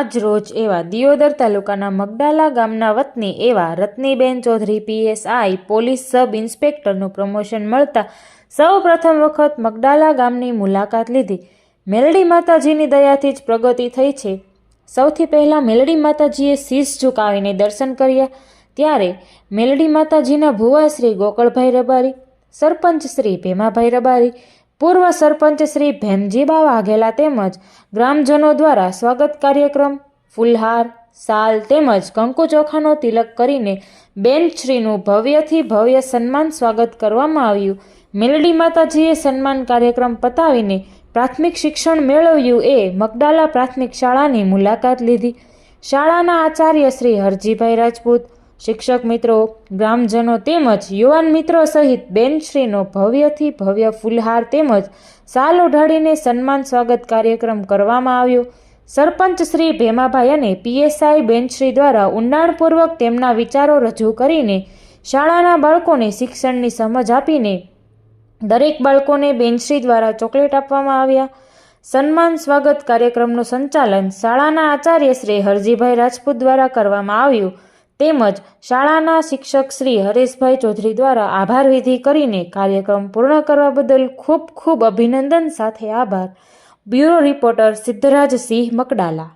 આજ રોજ એવા દિયોદર તાલુકાના મગડાલા ગામના વતની એવા Ratniben Chaudhary PSI police sub ઇન્સ્પેક્ટરનું promotion મળતા સૌ પ્રથમ વખત મગડાલા ગામની મુલાકાત લીધી. મેલડી માતાજીની દયાથી જ પ્રગતિ થઈ છે. સૌથી પહેલાં મેલડી માતાજીએ શીશ ઝુકાવીને દર્શન કર્યા. ત્યારે મેલડી માતાજીના ભુવા શ્રી ગોકળભાઈ રબારી, સરપંચ શ્રી ભેમાભાઈ રબારી પૂર્વ સરપંચ શ્રી ભેમજીબા વાઘેલા તેમજ ગ્રામજનો દ્વારા સ્વાગત કાર્યક્રમ, ફુલહાર, સાલ તેમજ કંકુ ચોખાનો તિલક કરીને બેનશ્રીનું ભવ્યથી ભવ્ય સન્માન સ્વાગત કરવામાં આવ્યું. મેલડી માતાજીએ સન્માન કાર્યક્રમ પતાવીને પ્રાથમિક શિક્ષણ મેળવ્યું એ મગડાલા પ્રાથમિક શાળાની મુલાકાત લીધી. શાળાના આચાર્ય શ્રી હરજીભાઈ રાજપૂત શિક્ષક મિત્રો, ગ્રામજનો તેમજ યુવાન મિત્રો સહિત બેનશ્રીનો ભવ્યથી ભવ્ય ફૂલહાર તેમજ સાલ ઓઢાડીને સન્માન સ્વાગત કાર્યક્રમ કરવામાં આવ્યો. સરપંચ શ્રી ભેમાભાઈ અને પીએસઆઈ બેનશ્રી દ્વારા ઊંડાણપૂર્વક તેમના વિચારો રજૂ કરીને શાળાના બાળકોને શિક્ષણની સમજ આપીને દરેક બાળકોને બેનશ્રી દ્વારા ચોકલેટ આપવામાં આવ્યા. સન્માન સ્વાગત કાર્યક્રમનું સંચાલન શાળાના આચાર્ય શ્રી હરજીભાઈ રાજપૂત દ્વારા કરવામાં આવ્યું. તેમજ શાળાના શિક્ષક શ્રી હરેશભાઈ ચૌધરી દ્વારા આભાર વિધિ કરીને કાર્યક્રમ પૂર્ણ કરવા બદલ ખૂબ ખૂબ અભિનંદન સાથે આભાર. Bureau reporter Siddhraj Singh Makdala.